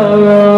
Oh.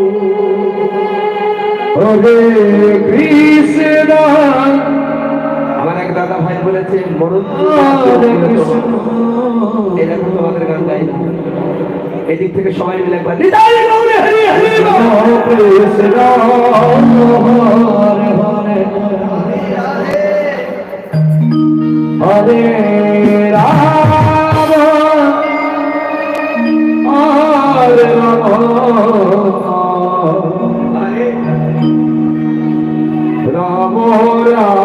হরে কৃষ্ণ আমার এক দাদা ভাই বলেছে মরণ এরকম তোমাদের গান গাই। এদিক থেকে সবাই মিলে একবার নিতাই গৌরে হরি হরি। কৃষ্ণ হরে হরে হরে রাম হরে রাম রাম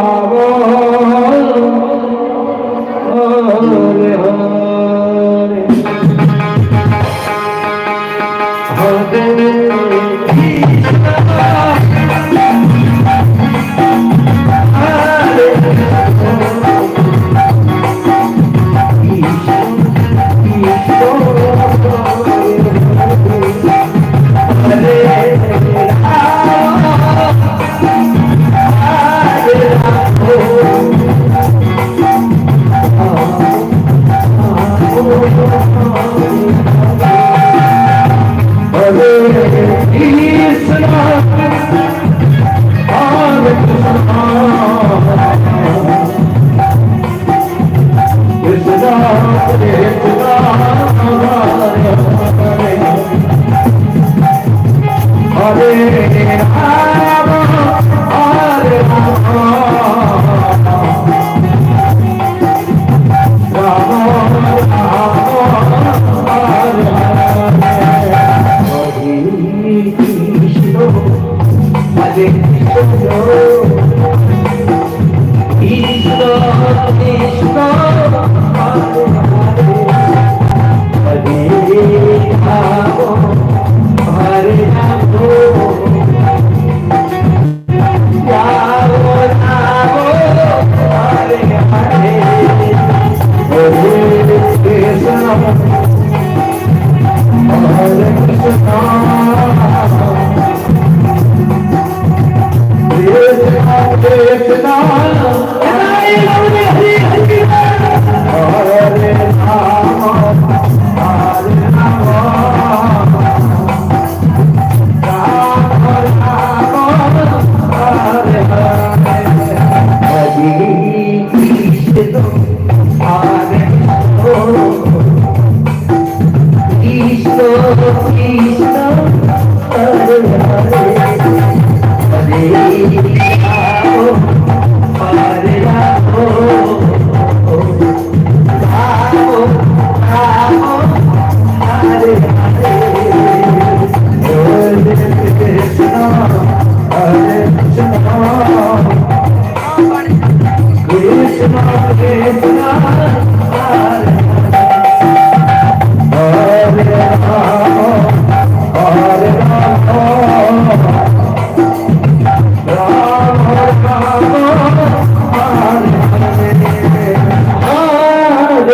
কৃষ্ণ